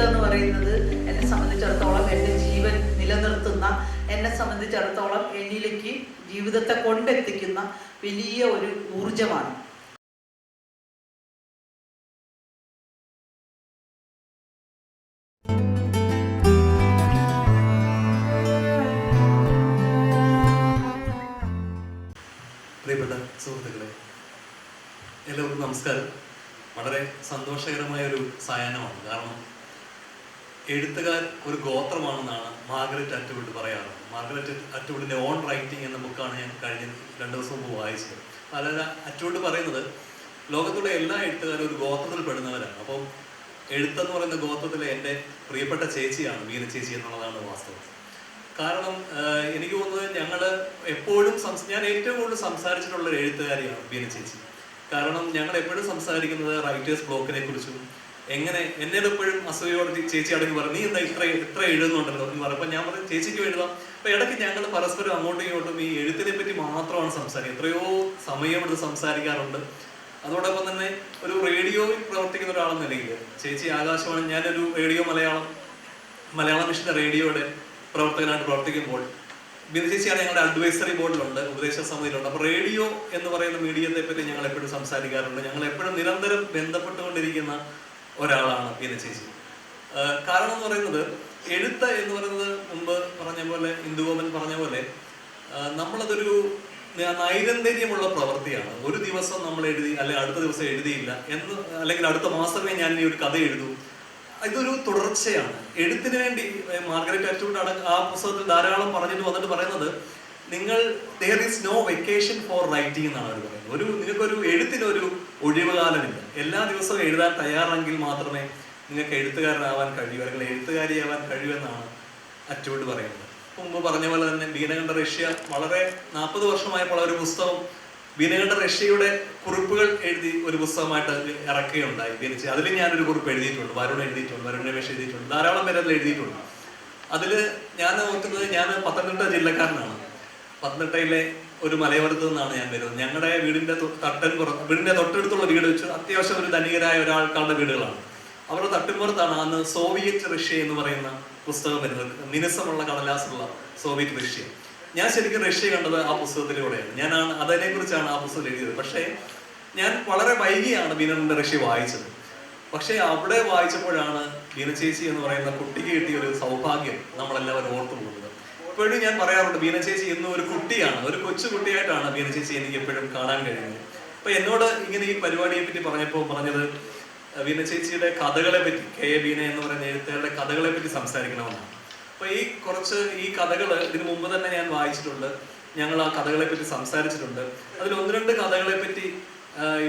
എഴുത്ത് എന്ന് പറയുന്നത് എന്നെ സംബന്ധിച്ചിടത്തോളം എന്റെ ജീവൻ നിലനിർത്തുന്ന എന്നെ സംബന്ധിച്ചിടത്തോളം എന്നിലേക്ക് ജീവിതത്തെ കൊണ്ടെത്തിക്കുന്ന വലിയ ഒരു ഊർജമാണ് പ്രിയപ്പെട്ട സുഹൃത്തുക്കളെ എല്ലാവർക്കും നമസ്കാരം. വളരെ സന്തോഷകരമായ ഒരു സായാഹ്നമാണ്. കാരണം എഴുത്തുകാർ ഒരു ഗോത്രമാണെന്നാണ് മാർഗരറ്റ് അറ്റുവുഡ് പറയാറ്. മാർഗരറ്റ് അറ്റുവുഡിന്റെ ഓൺ റൈറ്റിംഗ് എന്ന ബുക്കാണ് ഞാൻ കഴിഞ്ഞ രണ്ട് ദിവസം മുമ്പ് വായിച്ചത്. അതായത് അറ്റുവുഡ് പറയുന്നത് ലോകത്തുള്ള എല്ലാ എഴുത്തുകാരും ഒരു ഗോത്രത്തിൽ പെടുന്നവരാണ്. അപ്പം എഴുത്തെന്ന് പറയുന്ന ഗോത്രത്തിലെ എന്റെ പ്രിയപ്പെട്ട ചേച്ചിയാണ് വീര ചേച്ചി എന്നുള്ളതാണ് വാസ്തവം. കാരണം എനിക്ക് തോന്നുന്നത് ഞങ്ങൾ എപ്പോഴും ഞാൻ ഏറ്റവും കൂടുതൽ സംസാരിച്ചിട്ടുള്ള ഒരു എഴുത്തുകാരിയാണ് മീന ചേച്ചി. കാരണം ഞങ്ങൾ എപ്പോഴും സംസാരിക്കുന്നത് റൈറ്റേഴ്സ് ബ്ലോക്കിനെ കുറിച്ചും എങ്ങനെ എന്നോട് എപ്പോഴും അസൂയോട് ചേച്ചി അടങ്ങി പറഞ്ഞു നീ എന്താ ഇത്ര ഇത്ര എഴുതുന്നുണ്ടല്ലോ എന്ന് പറയുമ്പോൾ ഞാൻ പറഞ്ഞു ചേച്ചിക്ക് എഴുതാം. അപ്പൊ ഇടയ്ക്ക് ഞങ്ങൾ പരസ്പരം അങ്ങോട്ടും ഇങ്ങോട്ടും ഈ എഴുത്തിനെ പറ്റി മാത്രമാണ് സംസാരിക്കുക. എത്രയോ സമയം എടുത്ത് സംസാരിക്കാറുണ്ട്. അതോടൊപ്പം തന്നെ ഒരു റേഡിയോയിൽ പ്രവർത്തിക്കുന്ന ഒരാളെന്ന നിലയിൽ ചേച്ചി ആകാശവാണി ഞാനൊരു റേഡിയോ മലയാളം മലയാളം മിഷൻ റേഡിയോയുടെ പ്രവർത്തകനായിട്ട് പ്രവർത്തിക്കുമ്പോൾ ബിന്ദു ചേച്ചിയാണ് ഞങ്ങളുടെ അഡ്വൈസറി ബോർഡിലുണ്ട് ഉപദേശ സമിതിയിലുണ്ട്. അപ്പോൾ റേഡിയോ എന്ന് പറയുന്ന മീഡിയത്തെ പറ്റി ഞങ്ങൾ എപ്പോഴും സംസാരിക്കാറുണ്ട്. ഞങ്ങൾ എപ്പോഴും നിരന്തരം ബന്ധപ്പെട്ടുകൊണ്ടിരിക്കുന്ന ഒരാളാണ് പീന ചേച്ചി. കാരണം എന്ന് പറയുന്നത് എഴുത്ത് എന്ന് പറയുന്നത് മുമ്പ് പറഞ്ഞ പോലെ ഇന്ദുഗോപൻ പറഞ്ഞ പോലെ നമ്മളതൊരു നൈരന്തര്യമുള്ള പ്രവൃത്തിയാണ്. ഒരു ദിവസം നമ്മൾ എഴുതി അല്ലെങ്കിൽ അടുത്ത ദിവസം എഴുതിയില്ല എന്ന് അല്ലെങ്കിൽ അടുത്ത മാസമേ ഞാൻ ഈ ഒരു കഥ എഴുതൂ. ഇതൊരു തുടർച്ചയാണ്. എഴുത്തിന് വേണ്ടി മാർഗരറ്റ് അറ്റൂട്ട് ആ പുസ്തകത്തിൽ ധാരാളം പറഞ്ഞിട്ട് വന്നിട്ട് പറയുന്നത് നിങ്ങൾ there is no vacation for writing എന്നാണ് അവർ പറയുന്നത്. ഒരു നിങ്ങൾക്കൊരു എഴുത്തിനൊരു ഒഴിവുകാലമില്ല. എല്ലാ ദിവസവും എഴുതാൻ തയ്യാറെങ്കിൽ മാത്രമേ നിങ്ങൾക്ക് എഴുത്തുകാരനാവാൻ കഴിയൂ. അല്ലെങ്കിൽ എഴുത്തുകാരിയാവാൻ കഴിയൂ എന്നാണ് അറ്റൂട്ട് പറയുന്നത്. മുമ്പ് പറഞ്ഞ പോലെ തന്നെ ബീനകണ്ഠ റഷ്യ വളരെ നാൽപ്പത് വർഷമായപ്പോൾ ഒരു പുസ്തകം ബീനകണ്ഠ റഷ്യയുടെ കുറിപ്പുകൾ എഴുതി ഒരു പുസ്തകമായിട്ട് ഇറക്കുകയുണ്ടായി. തിരിച്ച് അതിൽ ഞാനൊരു കുറിപ്പ് എഴുതിയിട്ടുണ്ട്. വരുൺ എഴുതിയിട്ടുണ്ട്. വരുൺ രമേശ് എഴുതിയിട്ടുണ്ട് ധാരാളം പേര് അതിൽ എഴുതിയിട്ടുണ്ട്. അതിൽ ഞാൻ ഓർക്കുന്നത് ഞാൻ പത്തനംതിട്ട ജില്ലക്കാരനാണ്. പത്തനംതിട്ടയിലെ ഒരു മലയോരത്ത് നിന്നാണ് ഞാൻ വരുന്നത്. ഞങ്ങളുടെ വീടിന്റെ തട്ടൻ പുറ വീടിന്റെ തൊട്ടടുത്തുള്ള വീട് വെച്ച് അത്യാവശ്യം ഒരു ധനികരായ ഒരാൾക്കാരുടെ വീടുകളാണ്. അവരുടെ തട്ടിൻപുറത്താണ് അന്ന് സോവിയറ്റ് റഷ്യ എന്ന് പറയുന്ന പുസ്തകം വരുന്നത്. മിനുസമുള്ള കടലാസുള്ള സോവിയറ്റ് റഷ്യ. ഞാൻ ശരിക്കും റഷ്യ കണ്ടത് ആ പുസ്തകത്തിലൂടെയാണ്. ഞാനാണ് അതിനെ കുറിച്ചാണ് ആ പുസ്തകം എഴുതിയത്. പക്ഷേ ഞാൻ വളരെ വൈകിയാണ് മീനന്റെ റഷ്യ വായിച്ചത്. പക്ഷേ അവിടെ വായിച്ചപ്പോഴാണ് മീനച്ചേച്ചി എന്ന് പറയുന്ന കുട്ടിക്ക് കിട്ടിയ ഒരു സൗഭാഗ്യം നമ്മളെല്ലാവരും ഓർത്തു പോകുന്നത് ഇപ്പോഴും ഞാൻ പറയാറുണ്ട് ബീനചേച്ചി ഇന്ന് ഒരു കുട്ടിയാണ് ഒരു കൊച്ചു കുട്ടിയായിട്ടാണ് ബീനചേച്ചി എനിക്ക് എപ്പോഴും കാണാൻ കഴിയുന്നത്. അപ്പൊ എന്നോട് ഇങ്ങനെ ഈ പരിപാടിയെ പറ്റി പറഞ്ഞപ്പോൾ പറഞ്ഞത് ബീന ചേച്ചിയുടെ കഥകളെ പറ്റി കെ എ ബീന എന്ന് പറയുന്ന എഴുത്തുകാരുടെ കഥകളെ പറ്റി സംസാരിക്കണമെന്നാണ് അപ്പൊ ഈ കുറച്ച് ഈ കഥകൾ ഇതിനു മുമ്പ് തന്നെ ഞാൻ വായിച്ചിട്ടുണ്ട് ഞങ്ങൾ ആ കഥകളെ പറ്റി സംസാരിച്ചിട്ടുണ്ട്. അതിൽ ഒന്ന് രണ്ട് കഥകളെ പറ്റി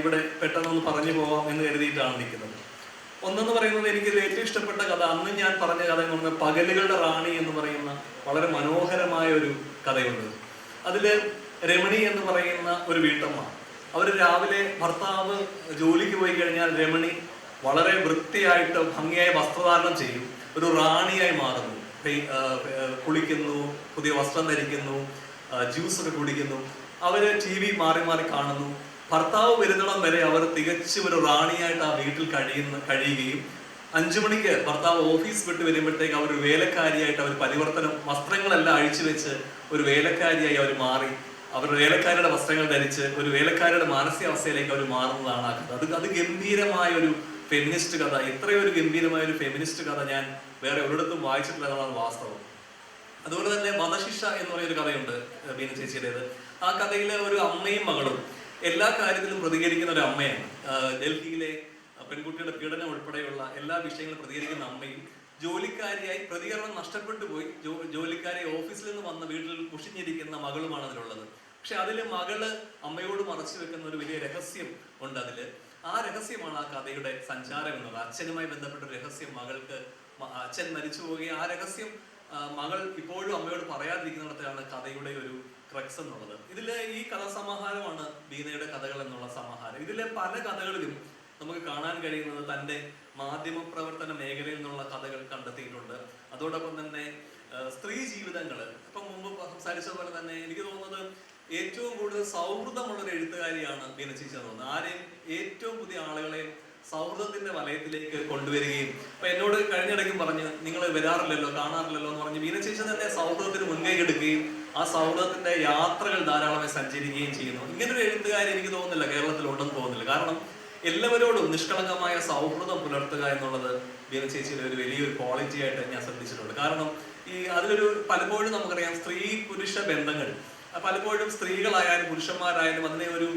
ഇവിടെ ഇവിടെ പെട്ടെന്നൊന്ന് പറഞ്ഞു പോവാം എന്ന് കരുതിയിട്ടാണ് നിൽക്കുന്നത്. ഒന്നെന്ന് പറയുന്നത് എനിക്ക് ഏറ്റവും ഇഷ്ടപ്പെട്ട കഥ. അന്ന് ഞാൻ പറഞ്ഞ കഥ എന്ന് പറഞ്ഞാൽ പകലുകളുടെ റാണി എന്ന് പറയുന്ന വളരെ മനോഹരമായ ഒരു കഥയുണ്ട്. അതിൽ രമണി എന്ന് പറയുന്ന ഒരു വീട്ടമ്മ. അവർ രാവിലെ ഭർത്താവ് ജോലിക്ക് പോയി കഴിഞ്ഞാൽ രമണി വളരെ വൃത്തിയായിട്ട് ഭംഗിയായ വസ്ത്രധാരണം ചെയ്യും. ഒരു റാണിയായി മാറുന്നു. കുളിക്കുന്നു പുതിയ വസ്ത്രം ധരിക്കുന്നു ജ്യൂസ് ഒക്കെ കുടിക്കുന്നു. അവർ ടി വി മാറി മാറി കാണുന്നു. ഭർത്താവ് വരുന്നിടം വരെ അവർ തികച്ചും ഒരു റാണിയായിട്ട് ആ വീട്ടിൽ കഴിയുന്ന കഴിയുകയും അഞ്ചു മണിക്ക് ഭർത്താവ് ഓഫീസ് വിട്ട് വരുമ്പോഴത്തേക്ക് അവർ വേലക്കാരിയായിട്ട് അവർ പരിവർത്തനം വസ്ത്രങ്ങളെല്ലാം അഴിച്ചു വെച്ച് ഒരു വേലക്കാരിയായി അവർ മാറി. അവർ വേലക്കാരുടെ വസ്ത്രങ്ങൾ ധരിച്ച് ഒരു വേലക്കാരുടെ മാനസികാവസ്ഥയിലേക്ക് അവർ മാറുന്നതാണ് ആ കഥ. അത് അത് ഗംഭീരമായ ഒരു ഫെമിനിസ്റ്റ് കഥ. ഇത്രയും ഒരു ഗംഭീരമായ ഒരു ഫെമിനിസ്റ്റ് കഥ ഞാൻ വേറെ ഒരിടത്തും വായിച്ചിട്ടില്ല വാസ്തവം. അതുപോലെ തന്നെ വധശിക്ഷ എന്ന് പറയുന്ന ഒരു കഥയുണ്ട് ബീന ചേച്ചിയുടേത്. ആ കഥയിലെ ഒരു അമ്മയും മകളും എല്ലാ കാര്യത്തിലും പ്രതികരിക്കുന്ന ഒരു അമ്മയാണ്. ഡൽഹിയിലെ പെൺകുട്ടിയുടെ പീഡനം ഉൾപ്പെടെയുള്ള എല്ലാ വിഷയങ്ങളും പ്രതികരിക്കുന്ന അമ്മയും ജോലിക്കാരിയായി പ്രതികരണം നഷ്ടപ്പെട്ടു പോയി. ജോലിക്കാരി ഓഫീസിൽ നിന്ന് വന്ന വീട്ടിൽ മുഷിഞ്ഞിരിക്കുന്ന മകളുമാണ് അതിലുള്ളത്. പക്ഷെ അതിൽ മകൾ അമ്മയോട് മറച്ചു വെക്കുന്ന ഒരു വലിയ രഹസ്യം ഉണ്ട് അതിൽ. ആ രഹസ്യമാണ് ആ കഥയുടെ സഞ്ചാരം എന്നത്. അച്ഛനുമായി ബന്ധപ്പെട്ട രഹസ്യം മകൾക്ക് അച്ഛൻ മരിച്ചു പോവുകയും ആ രഹസ്യം മകൾ ഇപ്പോഴും അമ്മയോട് പറയാതിരിക്കുന്നിടത്താണ് കഥയുടെ ഒരു ക്രക്സ് എന്നുള്ളത്. ഇതിലെ ഈ കഥാസമാഹാരമാണ് ബീനയുടെ കഥകൾ എന്നുള്ള സമാഹാരം. ഇതിലെ പല കഥകളിലും നമുക്ക് കാണാൻ കഴിയുന്നത് തന്റെ മാധ്യമ പ്രവർത്തന മേഖലയിൽ നിന്നുള്ള കഥകൾ കണ്ടെത്തിയിട്ടുണ്ട്. അതോടൊപ്പം തന്നെ സ്ത്രീ ജീവിതങ്ങൾ ഇപ്പം മുമ്പ് സംസാരിച്ച പോലെ തന്നെ എനിക്ക് തോന്നുന്നത് ഏറ്റവും കൂടുതൽ സൗഹൃദമുള്ള ഒരു എഴുത്തുകാരിയാണ് ബീന ചേച്ചി തോന്നുന്നത് ആരെയും ഏറ്റവും പുതിയ ആളുകളെയും സൗഹൃദത്തിന്റെ വലയത്തിലേക്ക് കൊണ്ടുവരികയും അപ്പൊ എന്നോട് കഴിഞ്ഞിടയ്ക്കും പറഞ്ഞ് നിങ്ങൾ വരാറില്ലല്ലോ കാണാറില്ലല്ലോ എന്ന് പറഞ്ഞ് വീന തന്നെ സൗഹൃദത്തിന് മുൻകൈ എടുക്കുകയും ആ സൗഹൃദത്തിന്റെ യാത്രകൾ ധാരാളമായി സഞ്ചരിക്കുകയും ചെയ്യുന്നു. ഇങ്ങനൊരു എഴുത്തുകാരി എനിക്ക് തോന്നുന്നില്ല കേരളത്തിൽ ഉണ്ടെന്ന് തോന്നുന്നില്ല. കാരണം എല്ലാവരോടും നിഷ്കളങ്കമായ സൗഹൃദം പുലർത്തുക എന്നുള്ളത് വീന ഒരു വലിയൊരു ക്വാളിറ്റി ആയിട്ട് ഞാൻ ശ്രദ്ധിച്ചിട്ടുണ്ട്. കാരണം ഈ അതിലൊരു പലപ്പോഴും നമുക്കറിയാം സ്ത്രീ പുരുഷ ബന്ധങ്ങൾ. പലപ്പോഴും സ്ത്രീകളായാലും പുരുഷന്മാരായാലും അതിനെ ഒരു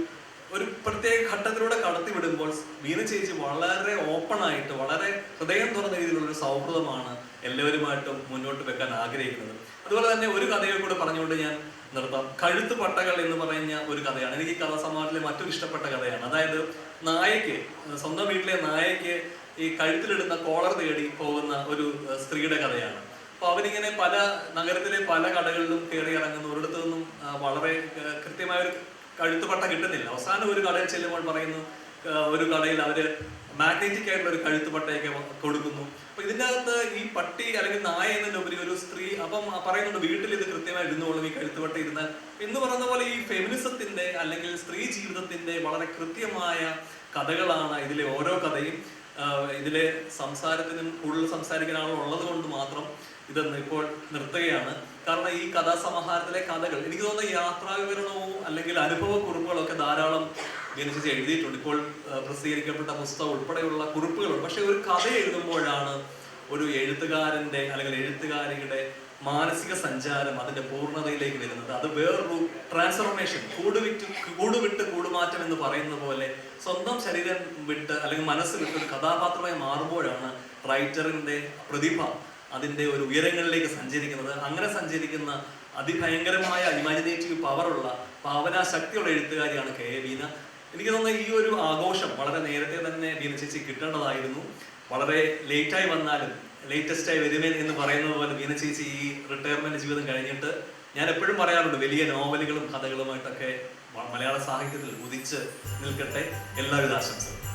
ഒരു പ്രത്യേക ഘട്ടത്തിലൂടെ കടത്തി വിടുമ്പോൾ വീണ ചേച്ചി വളരെ ഓപ്പൺ ആയിട്ട് വളരെ ഹൃദയം തുറന്ന രീതിയിലുള്ള ഒരു സൗഹൃദമാണ് എല്ലാവരുമായിട്ടും മുന്നോട്ട് വെക്കാൻ ആഗ്രഹിക്കുന്നത്. അതുപോലെ തന്നെ ഒരു കഥയെ കൂടെ പറഞ്ഞുകൊണ്ട് ഞാൻ നിർത്താം. കഴുത്ത് പട്ടകൾ എന്ന് പറയുന്ന ഒരു കഥയാണ്. എനിക്ക് ഈ കഥാസമാജത്തിലെ മറ്റൊരു ഇഷ്ടപ്പെട്ട കഥയാണ്. അതായത് നായയ്ക്ക് സ്വന്തം വീട്ടിലെ നായയ്ക്ക് ഈ കഴുത്തിലിടുന്ന കോളർ തേടി പോകുന്ന ഒരു സ്ത്രീയുടെ കഥയാണ്. അപ്പൊ അവരിങ്ങനെ പല നഗരത്തിലെ പല കടകളിലും കയറി ഇറങ്ങുന്ന ഒരിടത്തു നിന്നും വളരെ കൃത്യമായ ഒരു കഴുത്തുപട്ട കിട്ടുന്നില്ല. അവസാനം ഒരു കടയിൽ ചെല്ലുമ്പോൾ പറയുന്നു ഒരു കടയിൽ അവർ മാഗ്നറ്റിക് ആയിട്ടുള്ള ഒരു കഴുത്തുപട്ടയൊക്കെ കൊടുക്കുന്നു. അപ്പൊ ഇതിനകത്ത് ഈ പട്ടി അല്ലെങ്കിൽ നായ എന്നതിനുപരി ഒരു സ്ത്രീ അപ്പം പറയുന്നുണ്ട് വീട്ടിൽ ഇത് കൃത്യമായി ഇരുന്നോളും ഈ കഴുത്തുപട്ട ഇരുന്നാൽ. എന്ന് പറയുന്ന പോലെ ഈ ഫെമിനിസത്തിന്റെ അല്ലെങ്കിൽ സ്ത്രീ ജീവിതത്തിന്റെ വളരെ കൃത്യമായ കഥകളാണ് ഇതിലെ ഓരോ കഥയും. ഇതിലെ സംസാരത്തിനും കൂടുതൽ സംസാരിക്കാനാണോ ഉള്ളത് കൊണ്ട് മാത്രം ഇതെന്ന് ഇപ്പോൾ നിർത്തുകയാണ്. കാരണം ഈ കഥാസമാഹാരത്തിലെ കഥകൾ എനിക്ക് തോന്നുന്ന യാത്രാ വിവരണവും അല്ലെങ്കിൽ അനുഭവക്കുറിപ്പുകളൊക്കെ ധാരാളം ജനിച്ച് എഴുതിയിട്ടുണ്ട്. ഇപ്പോൾ പ്രസിദ്ധീകരിക്കപ്പെട്ട പുസ്തകം ഉൾപ്പെടെയുള്ള കുറിപ്പുകളുണ്ട്. പക്ഷെ ഒരു കഥ എഴുതുമ്പോഴാണ് ഒരു എഴുത്തുകാരന്റെ അല്ലെങ്കിൽ എഴുത്തുകാരിയുടെ മാനസിക സഞ്ചാരം അതിന്റെ പൂർണതയിലേക്ക് വരുന്നത്. അത് വേറൊരു ട്രാൻസ്ഫോർമേഷൻ കൂടുവിറ്റ് കൂടുവിട്ട് കൂടുമാറ്റം എന്ന് പറയുന്ന പോലെ സ്വന്തം ശരീരം വിട്ട് അല്ലെങ്കിൽ മനസ്സ് വിട്ട് ഒരു കഥാപാത്രമായി മാറുമ്പോഴാണ് റൈറ്ററിന്റെ പ്രതിഭ അതിന്റെ ഒരു ഉയരങ്ങളിലേക്ക് സഞ്ചരിക്കുന്നത്. അങ്ങനെ സഞ്ചരിക്കുന്ന അതിഭയങ്കരമായ ഇമാജിനേറ്റീവ് പവറുള്ള ഭാവനാ ശക്തിയുള്ള എഴുത്തുകാരിയാണ് കെ എ വീണ എനിക്ക് തോന്നുന്നു ഈ ഒരു ആഘോഷം വളരെ നേരത്തെ തന്നെ വീന ചേച്ചി കിട്ടേണ്ടതായിരുന്നു. വളരെ ലേറ്റായി വന്നാലും ലേറ്റസ്റ്റായി വരുമേ എന്ന് പറയുന്നത് പോലെ വീന ചേച്ചി ഈ റിട്ടയർമെന്റ് ജീവിതം കഴിഞ്ഞിട്ട് ഞാൻ എപ്പോഴും പറയാറുണ്ട് വലിയ നോവലുകളും കഥകളുമായിട്ടൊക്കെ മലയാള സാഹിത്യത്തിൽ ഉദിച്ച് നിൽക്കട്ടെ. എല്ലാവിധ ആശംസകളും.